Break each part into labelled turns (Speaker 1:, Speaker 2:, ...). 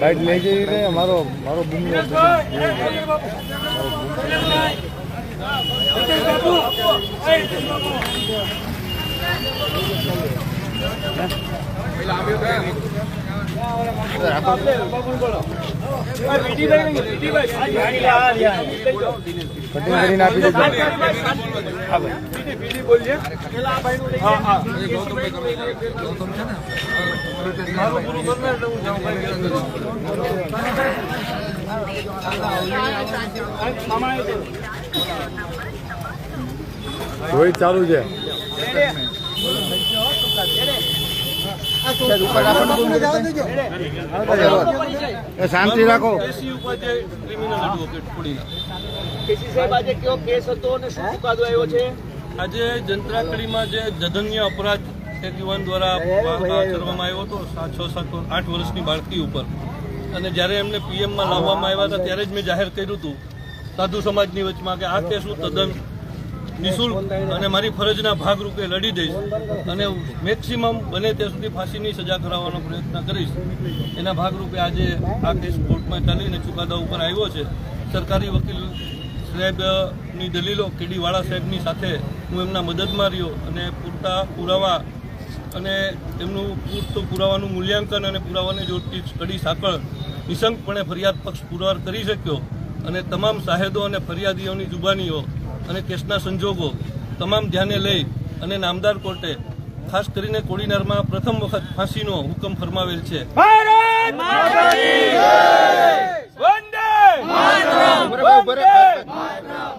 Speaker 1: Byte લઈ જઈ મારો મારો કટિંગ કરીને આપી દેજો રોહિત ચાલુ છે. શાંતિ રાખો
Speaker 2: કેસી ઉપાધ્યાય ક્રિમિનલ એડવોકેટ ખોડીના
Speaker 3: કેસી સાહેબ આજે કયો કેસ હતો અને શું ચુકાદો આવ્યો છે?
Speaker 2: આજે જંત્રાકડીમાં જે જધન્ય અપરાધ એક યુવાન દ્વારા કરવામાં આવ્યો હતો સાત છ સાત આઠ વર્ષની બાળકી ઉપર. અને જ્યારે એમને પીએમમાં લાવવામાં આવ્યા હતા ત્યારે જ મેં જાહેર કર્યું હતું સાધુ સમાજની વચમાં કે આ કેસ હું તદ્દન નિઃશુલ્ક અને મારી ફરજના ભાગરૂપે લડી દઈશ અને મેક્સિમમ બને ત્યાં સુધી ફાંસીની સજા કરાવવાનો પ્રયત્ન કરીશ. એના ભાગરૂપે આજે આ કેસ કોર્ટમાં ચાલીને ચુકાદા ઉપર આવ્યો છે. સરકારી વકીલ સાહેબની દલીલો કેડીવાળા સાહેબની સાથે હું એમના મદદમાં રહ્યો અને પૂરતા પુરાવા અને એમનું પૂરતું પુરાવાનું મૂલ્યાંકન અને પુરાવાને જોડતી કડી સાંકળ નિશંકપણે ફરિયાદ પક્ષ પુરવાર કરી શક્યો. અને તમામ સાહેદો અને ફરિયાદીઓની જુબાનીઓ અને કેસના સંજોગો તમામ ધ્યાને લઈ અને નામદાર કોર્ટે ખાસ કરીને કોડીનારમાં પ્રથમ વખત ફાંસીનો હુકમ ફરમાવેલ છે.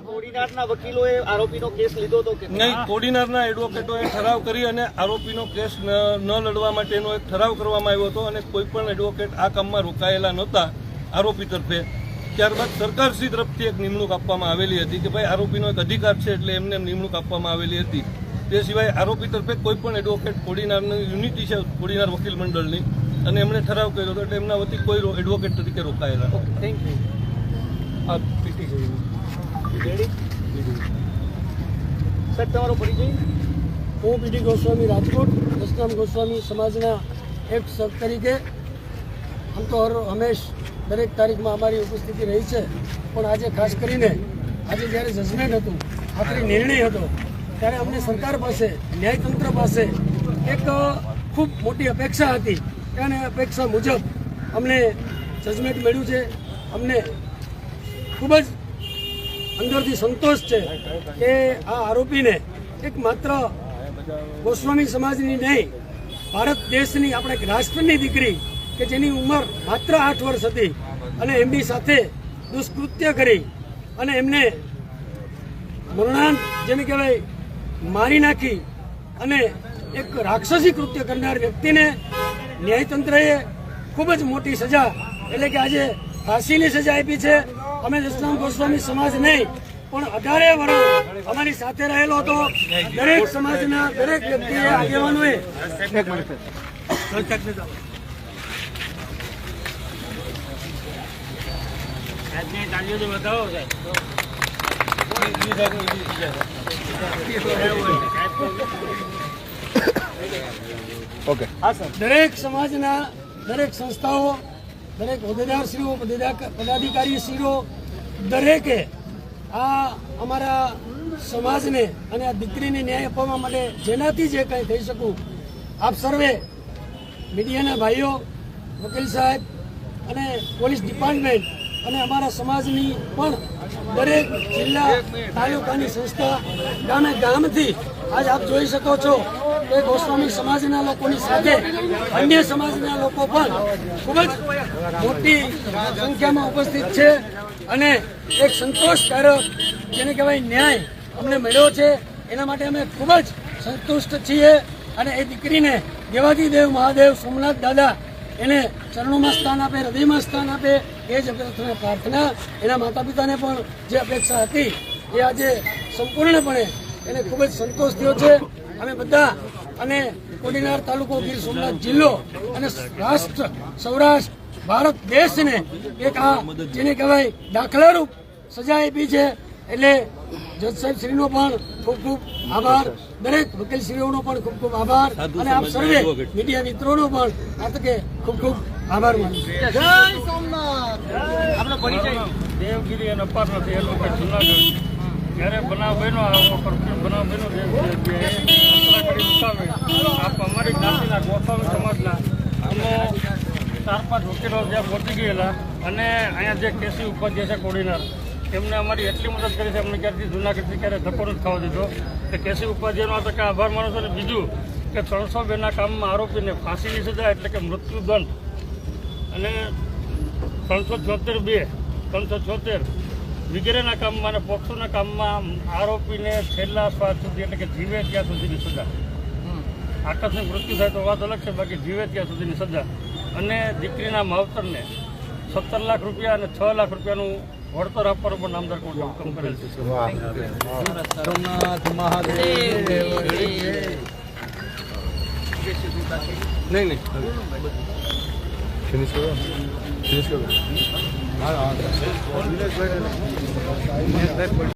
Speaker 3: કોડીનારના વકીલોએ આરોપીનો કેસ લીધો હતો કે
Speaker 2: નહીં કોડીનારના એડવોકેટોએ ઠરાવ કરી અને આરોપીનો કેસ ન ન લડવા માટેનો એક ઠરાવ કરવામાં આવ્યો હતો અને કોઈ પણ એડવોકેટ આ કામમાં રોકાયેલા નહોતા આરોપી તરફે. ત્યારબાદ સરકારશ્રી તરફથી એક નિમણૂક આપવામાં આવેલી હતી કે ભાઈ આરોપીનો એક અધિકાર છે એટલે એમને નિમણૂક આપવામાં આવેલી હતી. તે સિવાય આરોપી તરફે કોઈ પણ એડવોકેટ કોડીનારની યુનિટી છે કોડીનાર વકીલ મંડળની અને એમણે ઠરાવ કર્યો હતો એટલે એમના વતી કોઈ એડવોકેટ તરીકે રોકાયેલા નહોતા.
Speaker 3: થેન્ક યુ
Speaker 2: આ પીટી
Speaker 3: રેડી સર તમારો પરિચય?
Speaker 4: હું પીડી ગોસ્વામી રાજકોટ દસનામ ગોસ્વામી સમાજના એક સર તરીકે આમ તો હર હંમેશ દરેક તારીખમાં અમારી ઉપસ્થિતિ રહી છે. પણ આજે ખાસ કરીને, આજે જ્યારે જજમેન્ટ હતું, આખરી નિર્ણય હતો, ત્યારે અમને સરકાર પાસે, ન્યાયતંત્ર પાસે એક ખૂબ મોટી અપેક્ષા હતી. અને અપેક્ષા મુજબ અમને જજમેન્ટ મળ્યું છે. અમને ખૂબ જ અંદરથી સંતોષ છે કે આ આરોપીને એક માત્ર ગોસ્વામી સમાજની નહીં, ભારત દેશની આપણે રાષ્ટ્રની દીકરી કે જેની ઉંમર માત્ર આઠ વર્ષ હતી અને એમની સાથે દુષ્કૃત્ય કરી અને એમને મરણાંત જેને કહેવાય, મારી નાખી અને એક રાક્ષસી કૃત્ય કરનાર વ્યક્તિને ન્યાયતંત્રએ ખૂબ જ મોટી સજા એટલે કે આજે ફાંસીની સજા આપી છે. અમે દસનામ ગોસ્વામી સમાજ નહીં, પણ અઢારે વર્ષ અમારી સાથે રહેલો હતો. દરેક સમાજના દરેક વ્યક્તિએ આગેવાનોએ
Speaker 1: ઓકે
Speaker 4: દરેક સમાજના દરેક સંસ્થાઓ દરેક હોદ્દેદારશ્રીઓ પદાધિકા- પદાધિકારીશ્રીઓ દરેકે આ અમારા સમાજને અને આ દીકરીને ન્યાય અપાવવા માટે જેનાથી જે કંઈ થઈ શકું આપ સર્વે મીડિયાના ભાઈઓ વકીલ સાહેબ અને પોલીસ ડિપાર્ટમેન્ટ અને અમારા સમાજની પણ દરેક જિલ્લા તાલુકાની સંસ્થા ગામે ગામથી, આજ આપ જોઈ શકો છો કે ગોસ્વામી સમાજના લોકોની સાથે અન્ય સમાજના લોકો પણ ખૂબ જ મોટી સંખ્યામાં ઉપસ્થિત છે અને એક સંતોષકારક જેને કહેવાય ન્યાય અમને મળ્યો છે. એના માટે અમે ખૂબ જ સંતુષ્ટ છીએ અને એ દીકરીને દેવાજીદેવ મહાદેવ સોમનાથ દાદા એને ચરણોમાં સ્થાન આપે, હૃદયમાં સ્થાન આપે, એ જ અભ્યર્થના પ્રાર્થના, એના માતા પિતાને પણ જે અપેક્ષા હતી, એ આજે સંપૂર્ણપણે એને ખૂબ જ સંતોષ થયો છે. અમે બધા અને કોડીનાર તાલુકો ગીર સોમનાથ જિલ્લો અને રાષ્ટ્ર, સૌરાષ્ટ્ર, ભારત દેશને એક આ જેને કહેવાય દાખલારૂપ સજા આપી છે. એટલે જજ સાહેબ શ્રીનો પણ ખૂબ ખૂબ આભાર. દરેક વકીલ શ્રીઓનો પણ ખૂબ ખૂબ આભાર. અને આપ સર્વે મીડિયા મિત્રોનો પણ આ તકે ખૂબ ખૂબ આભાર માનું જય
Speaker 3: સોમનાથ. આપણો પરિચય
Speaker 5: દેવગીરી અને અપાર નથી એ લોકો જુનાગઢ જ્યારે બનાવ બન્યો આવો કરપ્શન બનાવ બન્યો દેવગીરી આપ અમારી જ્ઞાતિના ગોસ્વામી સમાજના અમે ચાર પાંચ વકીલો જ્યાં પહોંચી ગયેલા અને અહીંયા જે કેસી ઉપર જે છે કોડીનાર એમને અમારી એટલી મદદ કરી છે, અમને ક્યારથી જૂનાગઢથી ક્યારે ધક્કો નથી ખાવા દીધો. કે કેસી ઉપાધ્યાયનો આ ટકા આભાર માનું છું અને બીજું કે ત્રણસો બેના કામમાં આરોપીને ફાંસીની સજા એટલે કે મૃત્યુદંડ. અને ત્રણસો છોતેર બે, ત્રણસો છોતેર વગેરેના કામમાં અને પોક્સોના કામમાં આરોપીને છેલ્લા શ્વાસ સુધી એટલે કે જીવે ત્યાં સુધીની સજા. આકસ્મિક મૃત્યુ થાય તો વાત અલગ છે, બાકી જીવે ત્યાં સુધીની સજા. અને દીકરીના માવતરને સત્તર લાખ રૂપિયા અને છ લાખ રૂપિયાનું વળતર આપવાનો પણ નામદાર કોર્ટે હુકમ કરેલ છે.
Speaker 1: સોમનાથ મહાદેવ. નહીં નહીં. ફિનિશ કરો. ફિનિશ કરો. હા હા.